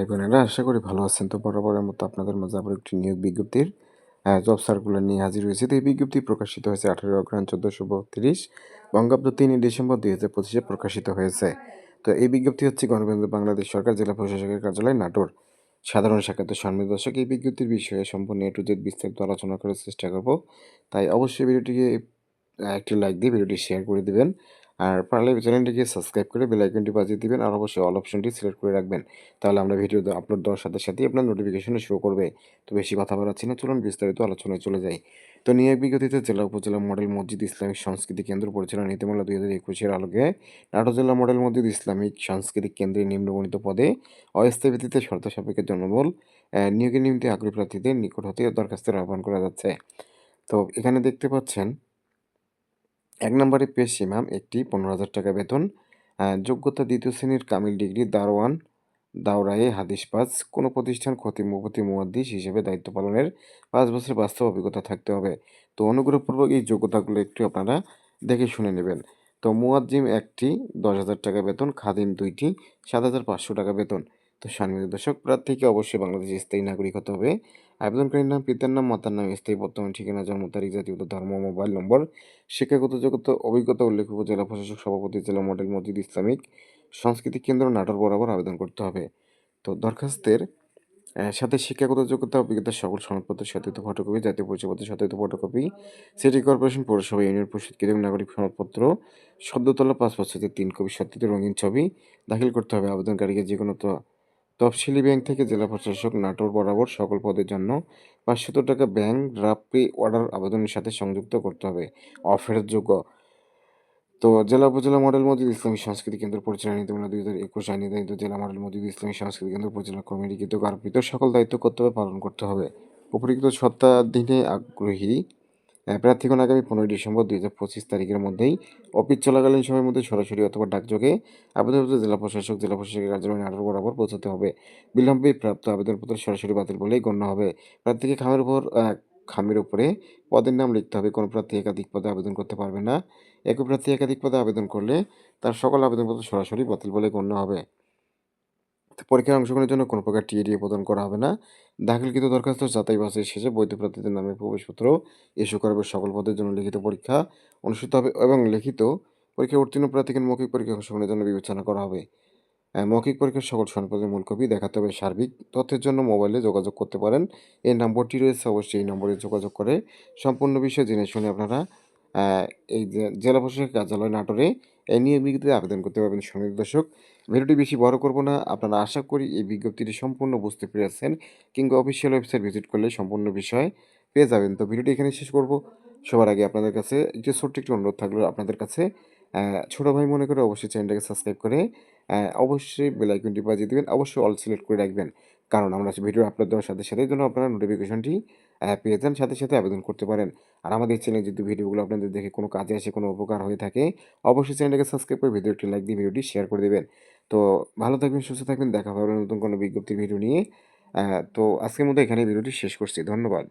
ভাই বোনেরা আশা করি ভালো আছেন। তো বরাবরের মতো আপনাদের মাঝে আবার একটি নিয়োগ বিজ্ঞপ্তির জব সার্কুলার নিয়ে হাজির হয়েছে। তো এই বিজ্ঞপ্তি প্রকাশিত হয়েছে আঠারো অগ্রহায়ণ চোদ্দোশো বত্রিশ, বঙ্গাব্দ তিনই ডিসেম্বর দুই হাজার পঁচিশে প্রকাশিত হয়েছে। তো এই বিজ্ঞপ্তি হচ্ছে গণতন্ত্র বাংলাদেশ সরকার, জেলা প্রশাসকের কার্যালয়, নাটোর। সাধারণ শাখাতে সম্মিলিত দর্শক, এই বিজ্ঞপ্তির বিষয়ে সম্পূর্ণ এ টু জেড বিস্তারিত আলোচনা করার চেষ্টা করব। তাই অবশ্যই ভিডিওটিকে একটি লাইক দিয়ে ভিডিওটি শেয়ার করে দিবেন। আর পারলে চ্যানেলটিকে সাবস্ক্রাইব করে বেল আইকনটি বাজিয়ে দিবেন আর অবশ্যই অল অপশনটি সিলেক্ট করে রাখবেন। তাহলে আমরা ভিডিও আপলোড দেওয়ার সাথে সাথেই আপনার নোটিফিকেশন শো করবে। তো বেশি কথা বাড়াচ্ছি না, চলুন বিস্তারিত আলোচনায় চলে যাই। তো নিয়োগ বিজ্ঞপ্তিতে জেলা উপজেলা মডেল মসজিদ ইসলামিক সংস্কৃতি কেন্দ্র পরিচালনা নীতিমালা দুই হাজার একুশের আলোকে নাটোর জেলা মডেল মসজিদ ইসলামিক সাংস্কৃতিক কেন্দ্রে নিম্নবর্ণিত পদে অস্থায়ী ভিত্তিতে শর্ত সাপেক্ষে জনবল নিয়োগের নিমিত্তে আগ্রহী প্রার্থীদের নিকট হতে দরখাস্তের আহ্বান করা যাচ্ছে। তো এখানে দেখতে পাচ্ছেন এক নম্বরে পেশ ইমাম একটি পনেরো হাজার টাকা বেতন। যোগ্যতা দ্বিতীয় শ্রেণির কামিল ডিগ্রি দারোয়ান, দাওরায়ে হাদিস পাস। কোনো প্রতিষ্ঠান ক্ষতি মুপতি মুয়াদ্দিস হিসেবে দায়িত্ব পালনের পাঁচ বছর বাস্তব অভিজ্ঞতা থাকতে হবে। তো অনুগ্রহপূর্বক এই যোগ্যতাগুলো একটু আপনারা দেখে শুনে নেবেন। তো মুয়াজ্জিম একটি দশ হাজার টাকা বেতন, খাদিম দুইটি, সাত হাজার পাঁচশো টাকা বেতন। তো সম্মানিত দর্শক, প্রার্থীকে অবশ্যই বাংলাদেশের স্থায়ী নাগরিক হতে হবে। আবেদনকারীর নাম, পিতার নাম, মাতার নাম, স্থায়ী বর্তমান ঠিকানা, জন্ম তারিখ জাতীয়তা ধর্ম, মোবাইল নম্বর, শিক্ষাগত যোগ্যতা, অভিজ্ঞতা, উল্লেখ উপজেলা প্রশাসক, সভাপতি, জেলা মডেল, মসজিদ, ইসলামিক সাংস্কৃতিক কেন্দ্র, নাটোর বরাবর আবেদন করতে হবে। তো দরখাস্তের সাথে শিক্ষাগত যোগ্যতা, অভিজ্ঞতা, সকল সনদপত্র সত্যায়িত ফটোকপি, জাতীয় পরিচয়পত্র সত্যায়িত ফটোকপি, সিটি কর্পোরেশন পৌরসভা, ইউনিয়ন পরিষদ কৃতজ্ঞ নাগরিক সনদপত্র, সদ্যতলা পাঁচ বছরের তিন কপি সত্যায়িত রঙিন ছবি দাখিল করতে হবে। আবেদনকারীকে যে কোনো ত- তফসিলি ব্যাংক থেকে জেলা প্রশাসক নাটোর বরাবর সকল পদের জন্য পাঁচশত টাকা ব্যাংক ড্রাফট অর্ডার আবেদনের সাথে সংযুক্ত করতে হবে। অফেরতযোগ্য। তো জেলা উপজেলা মডেল মসজিদ ইসলামী সংস্কৃতি কেন্দ্র পরিচালনা নীতিমালা দুই হাজার একুশ আইনি দায়িত্ব জেলা মডেল মসজিদ ইসলামী সংস্কৃতি কেন্দ্র পরিচালনা কমিটিকৃত আরোপিত সকল দায়িত্ব কর্তব্য পালন করতে হবে। উপরিক্ত সত্তাধীনে আগ্রহী প্রার্থীগণ আগামী পনেরোই ডিসেম্বর দুই হাজার পঁচিশ তারিখের মধ্যেই অফিস চলাকালীন সময়ের মধ্যে সরাসরি অথবা ডাকযোগে আবেদনপত্র জেলা প্রশাসক, জেলা প্রশাসকের কার্যালয় নাটোর বরাবর পৌঁছাতে হবে। বিলম্বে প্রাপ্ত আবেদনপত্র সরাসরি বাতিল বলেই গণ্য হবে। প্রার্থীকে খামের উপর খামের উপরে পদের নাম লিখতে হবে। কোনো প্রার্থী একাধিক পদে আবেদন করতে পারবে না। একই প্রার্থী একাধিক পদে আবেদন করলে তার সকল আবেদনপত্র সরাসরি বাতিল বলে গণ্য হবে। পরীক্ষায় অংশগ্রহণের জন্য কোনো প্রকার টিএডিএ প্রদান করা হবে না। দাখিলকৃত দরখাস্ত যাচাই বাছাই শেষে বৈধ প্রার্থীদের নামে প্রবেশপত্র ইস্যু করাবে সকল পদের জন্য লিখিত পরীক্ষা অনুষ্ঠিত হবে এবং লিখিত পরীক্ষায় উত্তীর্ণ প্রার্থীকে মৌখিক পরীক্ষা অংশগ্রহণের জন্য বিবেচনা করা হবে। মৌখিক পরীক্ষার সকল সনদপত্রের মূল কপি দেখাতে হবে। সার্বিক তথ্যের জন্য মোবাইলে যোগাযোগ করতে পারেন। এই নম্বরটি রয়েছে, অবশ্যই এই নম্বরে যোগাযোগ করে। সম্পূর্ণ বিষয় জেনে শুনে আপনারা এই যে জেলা প্রশাসক কার্যালয় নাটোরে এই নিয়ে বিজ্ঞপ্তিতে আবেদন করতে পারবেন সমিত দর্শক। ভিডিওটি বেশি বড় করব না, আপনারা আশা করি এই বিজ্ঞপ্তিটি সম্পূর্ণ বুঝতে পেরেছেন কিংবা অফিসিয়াল ওয়েবসাইট ভিজিট করলে সম্পূর্ণ বিষয় পেয়ে যাবেন। তো ভিডিওটি এখানে শেষ করব। সবার আগে আপনাদের কাছে একটি ছোট্ট একটি অনুরোধ থাকল আপনাদের কাছে ছোট ভাই মনে করে অবশ্যই চ্যানেলটাকে সাবস্ক্রাইব করে অবশ্যই বেল আইকনটি বাজিয়ে দিবেন, অবশ্যই অল সিলেক্ট করে রাখবেন। কারণ আমরা ভিডিও আপলোড দেওয়ার সাথে সাথে যেন আপনারা নোটিফিকেশনটি পেয়ে যান, সাথে সাথে আবেদন করতে পারেন। আর আমাদের চ্যানেলে যদি ভিডিওগুলো আপনাদের দেখে কোনো কাজে আসে, কোনো উপকার হয়ে থাকে, অবশ্যই চ্যানেলটাকে সাবস্ক্রাইব করে ভিডিওটি লাইক দিয়ে ভিডিওটি শেয়ার করে দেবেন। তো ভালো থাকবেন, সুস্থ থাকবেন, দেখা হবে নতুন কোনো বিজ্ঞপ্তির ভিডিও নিয়ে। তো আজকের মতো এখানে ভিডিওটি শেষ করছি। ধন্যবাদ।